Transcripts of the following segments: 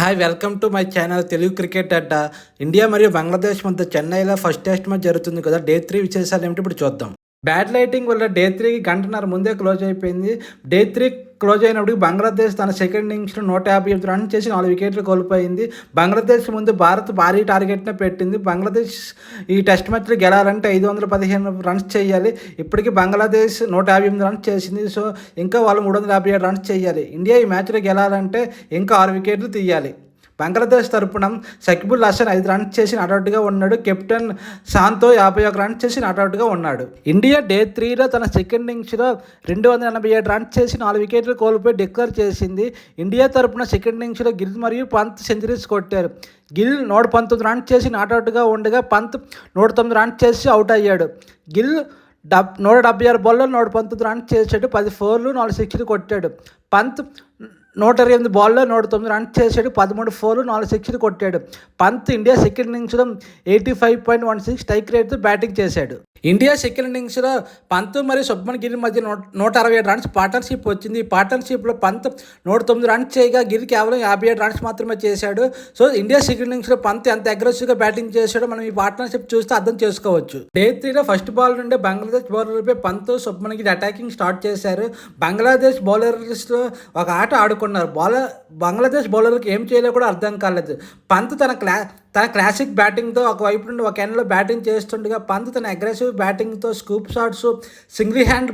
Hi welcome to my channel Telugu cricket Adda India మరియు బంగ్లాదేశ్ మధ్య చెన్నైలో ఫస్ట్ టెస్ట్ మ్యాచ్ జరుగుతుంది కదా. డే త్రీ విశేషాలు ఏమిటి ఇప్పుడు చూద్దాం. బ్యాడ్ లైటింగ్ వల్ల డే త్రీకి గంటన్నర ముందే క్లోజ్ అయిపోయింది. డే త్రీ క్లోజ్ అయినప్పుడు బంగ్లాదేశ్ తన సెకండ్ ఇన్నింగ్స్లో నూట యాభై ఎనిమిది రన్ చేసి నాలుగు వికెట్లు కోల్పోయింది. బంగ్లాదేశ్ ముందు భారత్ భారీ టార్గెట్నే పెట్టింది. బంగ్లాదేశ్ ఈ టెస్ట్ మ్యాచ్లో గెలాలంటే ఐదు వందల పదిహేను రన్స్ చేయాలి. ఇప్పటికీ బంగ్లాదేశ్ నూట యాభై ఎనిమిది రన్స్ చేసింది. సో ఇంకా వాళ్ళు మూడు వందల యాభై ఏడు రన్స్ చేయాలి. ఇండియా ఈ మ్యాచ్లో గెలాలంటే ఇంకా ఆరు వికెట్లు తీయాలి. బంగ్లాదేశ్ తరపున సకిబుల్ హసన్ ఐదు రన్స్ చేసి నాటౌట్గా ఉన్నాడు. కెప్టెన్ శాంతో యాభై ఒక రన్స్ చేసి నాటౌట్గా ఉన్నాడు. ఇండియా డే త్రీలో తన సెకండ్ ఇన్నింగ్స్లో రెండు వందల ఎనభై ఏడు రన్స్ చేసి నాలుగు వికెట్లు కోల్పోయి డిక్లేర్ చేసింది. ఇండియా తరపున సెకండ్ ఇన్నింగ్స్లో గిల్ మరియు పంత్ సెంచరీస్ కొట్టారు. గిల్ నూట పంతొమ్మిది రన్స్ చేసి నాటౌట్గా ఉండగా పంత్ నూట తొమ్మిది రన్స్ చేసి అవుట్ అయ్యాడు. గిల్ డబ్ నూట డెబ్బై ఆరు బాల్లో నూట పంతొమ్మిది రన్స్ చేశాడు. పది ఫోర్లు నాలుగు సిక్స్లు కొట్టాడు. పంత్ నూట ఇరవై ఎనిమిది బాల్లో నూట తొమ్మిది రన్స్ చేశాడు పదమూడు ఫోర్లు నాలుగు సిక్స్లు కొట్టాడు. పంత్ ఇండియా సెకండ్ ఇన్నింగ్స్లో eighty five point one six strike రేట్తో batting చేశాడు. ఇండియా సెకండ్ ఇన్నింగ్స్లో పంత్ మరియు శుభ్మన్ గిల్ మధ్య నూట నూట అరవై ఏడు రన్స్ పార్ట్నర్షిప్ వచ్చింది. ఈ పార్ట్నర్షిప్లో పంత్ నూట తొమ్మిది రన్స్ చేయగా గిల్ కేవలం యాభై ఏడు రన్స్ మాత్రమే చేశాడు. సో ఇండియా సెకండ్ ఇన్నింగ్స్లో పంత్ ఎంత అగ్రెసివ్గా బ్యాటింగ్ చేశాడో మనం ఈ పార్ట్నర్షిప్ చూస్తే అర్థం చేసుకోవచ్చు. డే త్రీలో ఫస్ట్ బాల్ నుండి బంగ్లాదేశ్ బౌలర్లపై పంత్ శుభ్మన్ గిరి అటాకింగ్ స్టార్ట్ చేశారు. బంగ్లాదేశ్ బౌలర్స్లో ఒక ఆట ఆడుకున్నారు. బౌలర్ బంగ్లాదేశ్ బౌలర్లకు ఏం చేయలేదో కూడా అర్థం కాలేదు. పంత్ తన క్లా తన క్లాసిక్ బ్యాటింగ్తో ఒకవైపు నుండి ఒక ఎండ్లో బ్యాటింగ్ చేస్తుండగా పంత్ తన aggressive బ్యాటింగ్తో scoop shots single hand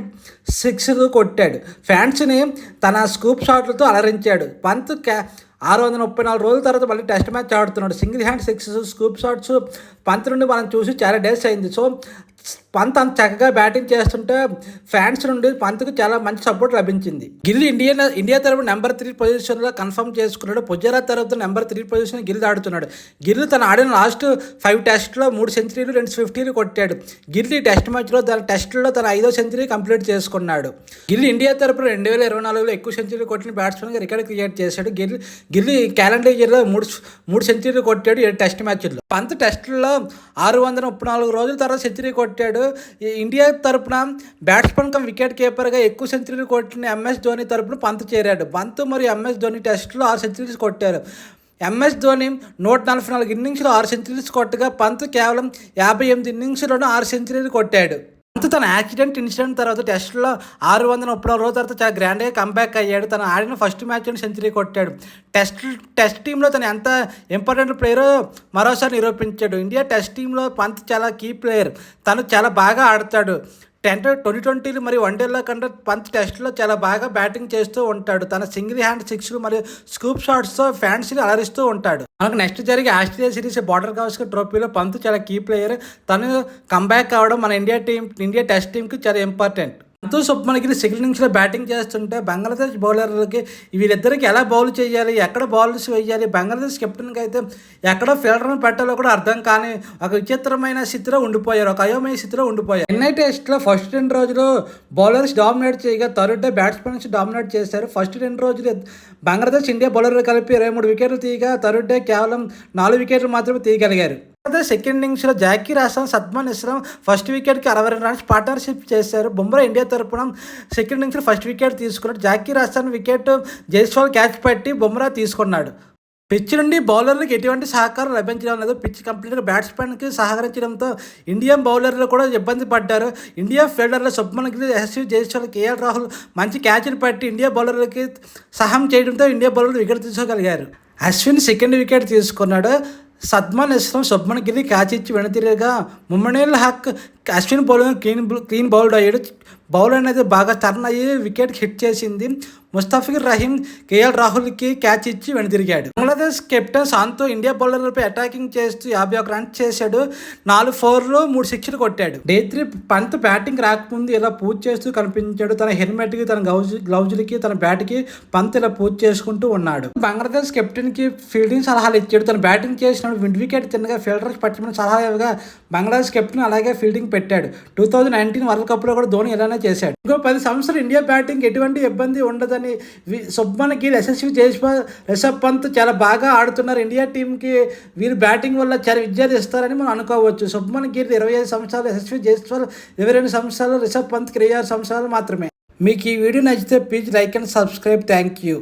six కొట్టాడు. ఫ్యాన్స్ని తన స్కూప్ షాట్లతో అలరించాడు. పంత్ క్యా ఆరు వందల ముప్పై నాలుగు రోజుల తర్వాత మళ్ళీ టెస్ట్ మ్యాచ్ ఆడుతున్నాడు. Single hand six scoop shots Pant నుండి మనం చూసి చాలా డేస్ అయింది. సో పంత్ అంత చక్కగా బ్యాటింగ్ చేస్తుంటే ఫ్యాన్స్ నుండి పంత్కు చాలా మంచి సపోర్ట్ లభించింది. గిల్ ఇండియా ఇండియా తరపు నెంబర్ త్రీ పొజిషన్లో కన్ఫర్మ్ చేసుకున్నాడు. పుజారా తరపు నెంబర్ త్రీ పొజిషన్ గిల్ ఆడుతున్నాడు గిల్ తన ఆడిన లాస్ట్ ఫైవ్ టెస్ట్లో మూడు సెంచరీలు రెండు ఫిఫ్టీలు కొట్టాడు. గిల్ ఈ టెస్ట్ మ్యాచ్లో తన టెస్ట్లో తన ఐదో సెంచరీ కంప్లీట్ చేసుకున్నాడు. గిల్ ఇండియా తరపున రెండు వేల ఇరవై నాలుగులో ఎక్కువ సెంచరీ కొట్టిన బ్యాట్స్మెన్గా రికార్డ్ క్రియేట్ చేశాడు. గిల్ గిల్ క్యాలెండర్ ఇయర్లో మూడు మూడు సెంచరీలు కొట్టాడు ఏడు టెస్ట్ మ్యాచ్లో. పంత్ టెస్టుల్లో ఆరు వందల ముప్పై నాలుగు రోజుల తర్వాత సెంచరీ కొట్టాడు. కొట్టాడు. ఇండియా తరపున బ్యాట్స్మెన్ కమ్ వికెట్ కీపర్గా ఎక్కువ సెంచరీలు కొట్టిన ఎంఎస్ ధోని తరపున పంత్ చేరాడు. పంత్ మరియు ఎంఎస్ ధోని టెస్ట్లో ఆరు సెంచరీస్ కొట్టారు. ఎంఎస్ ధోని నూట నలభై నాలుగు ఇన్నింగ్స్లో ఆరు సెంచరీస్ కొట్టగా పంత్ కేవలం యాభై ఎనిమిది ఇన్నింగ్స్లోనూ ఆరు సెంచరీలు కొట్టాడు. పంత్ తన యాక్సిడెంట్ ఇన్సిడెంట్ తర్వాత టెస్ట్లో ఆరు వందల ముప్పై నాలుగు రోజుల తర్వాత చాలా గ్రాండ్గా కంబ్యాక్ అయ్యాడు. తను ఆడిన ఫస్ట్ మ్యాచ్ సెంచరీ కొట్టాడు. టెస్ట్ టెస్ట్ టీంలో తను ఎంత ఇంపార్టెంట్ ప్లేయరో మరోసారి నిరూపించాడు. ఇండియా టెస్ట్ టీంలో పంత్ చాలా కీ ప్లేయర్ తను చాలా బాగా ఆడతాడు. టెన్ ట్వంటీ ట్వంటీలు మరియు వన్డేలో కంటే పంత్ టెస్ట్లో చాలా బాగా బ్యాటింగ్ చేస్తూ ఉంటాడు. తన సింగిల్ హ్యాండ్ సిక్స్లు మరియు స్కూప్ షాట్స్తో ఫ్యాన్స్ని అలరిస్తూ ఉంటాడు. మనకు నెక్స్ట్ జరిగే ఆస్ట్రేలియా సిరీస్ బార్డర్ గవస్కర్ ట్రోఫీలో పంత్ చాలా కీ ప్లేయర్. తను కంబ్యాక్ కావడం మన ఇండియా టీం ఇండియా టెస్ట్ టీంకి చాలా ఇంపార్టెంట్. ఎంతో శుభ్మన్గిరి సెకండ్ ఇన్నింగ్స్లో బ్యాటింగ్ చేస్తుంటే బంగ్లాదేశ్ బౌలర్లకి వీళ్ళిద్దరికి ఎలా బౌల్ చేయాలి ఎక్కడ బౌలర్స్ వేయాలి బంగ్లాదేశ్ కెప్టెన్కి అయితే ఎక్కడ ఫీల్డర్ని పెట్టాలో కూడా అర్థం కానీ ఒక విచిత్రమైన స్థితిలో ఉండిపోయారు ఒక అయోమయ స్థితిలో ఉండిపోయారు. ఎన్ఐ టెస్ట్లో ఫస్ట్ రెండు రోజులు బౌలర్స్ డామినేట్ చేయగా థర్డ్ డే బ్యాట్స్మెన్స్ డామినేట్ చేశారు. ఫస్ట్ రెండు రోజులు బంగ్లాదేశ్ ఇండియా బౌలర్లు కలిపి ఇరవై మూడు వికెట్లు తీయగా థర్డ్ డే కేవలం నాలుగు వికెట్లు మాత్రమే తీయగలిగారు. సెకండ్ ఇన్నింగ్స్లో జాకీ రాసన్ సద్మాన్ ఇస్లాం ఫస్ట్ వికెట్కి అరవై రెండు రన్స్ పార్ట్నర్షిప్ చేశారు. బుమ్రా ఇండియా తరపున సెకండ్ ఇన్నింగ్స్లో ఫస్ట్ వికెట్ తీసుకున్నాడు. జాకీ రాసాన్ వికెట్ జైస్వాల్ క్యాచ్ పట్టి బుమ్రా తీసుకున్నాడు. పిచ్ నుండి బౌలర్లకు ఎటువంటి సహకారం లభించడం లేదు. పిచ్ కంప్లీట్గా బ్యాట్స్మెన్కి సహకరించడంతో ఇండియన్ బౌలర్లు కూడా ఇబ్బంది పడ్డారు. ఇండియా ఫీల్డర్లో శుభ్మన్ గిల్ ఎస్వి జైస్వాల్ కేఎల్ రాహుల్ మంచి క్యాచ్లు పట్టి ఇండియా బౌలర్లకి సహాయం చేయడంతో ఇండియా బౌలర్లు వికెట్ తీసుకోగలిగారు. అశ్విన్ సెకండ్ వికెట్ తీసుకున్నాడు. సద్మాన్ ఇస్లాం శుభ్మన్ గిరి క్యాచ్ ఇచ్చి వెనుతిరిగా Mominul Haque Ashwin bowler clean clean bowled అయ్యాడు. బౌల్ అనేది బాగా టర్న్ అయ్యి వికెట్ హిట్ చేసింది. ముస్తాఫిర్ రహీం కేఎల్ రాహుల్కి క్యాచ్ ఇచ్చి వెనుతిరిగాడు బంగ్లాదేశ్ కెప్టెన్ శాంతో ఇండియా బౌలర్లపై అటాకింగ్ చేస్తూ యాభై ఒక రన్స్ చేశాడు. నాలుగు ఫోర్లు మూడు సిక్స్లు కొట్టాడు. డే త్రీ పంత్ బ్యాటింగ్ రాకముందు ఇలా పూజ చేస్తూ కనిపించాడు. తన హెల్మెట్కి తన గ్లౌజ్ గ్లౌజులకి తన బ్యాట్కి పంత్ ఇలా పూజ చేసుకుంటూ ఉన్నాడు. బంగ్లాదేశ్ కెప్టెన్కి ఫీల్డింగ్ సలహాలు ఇచ్చాడు. తన బ్యాటింగ్ చేసినప్పుడు విండ్ వికెట్ తిన్నగా ఫీల్డర్స్ పట్టమని సలహా ఇవ్వగా బంగ్లాదేశ్ కెప్టెన్ అలాగే ఫీల్డింగ్ పెట్టాడు. టూ థౌజండ్ నైన్టీన్ వరల్డ్ కప్లో కూడా ధోని ఇలానే చేశాడు. ఇంకో పది సంవత్సరాలు ఇండియా బ్యాటింగ్ ఎటువంటి ఇబ్బంది ఉండదని వి- శుభ్మన్ గిల్ యశస్వి జైస్వాల్ రిషబ్ పంత్ చాలా బాగా ఆడుతున్నారు. ఇండియా టీంకి వీరు బ్యాటింగ్ వల్ల చాలా విజయాలు ఇస్తారని మనం అనుకోవచ్చు. శుభ్మన్ గిల్ ఇరవై ఐదు సంవత్సరాలు యశస్వి జైస్వాల్ ఇరవై రెండు సంవత్సరాలు రిషబ్ పంత్కి ఇరవై ఆరు సంవత్సరాలు మాత్రమే. మీకు ఈ వీడియో నచ్చితే please like and subscribe. Thank you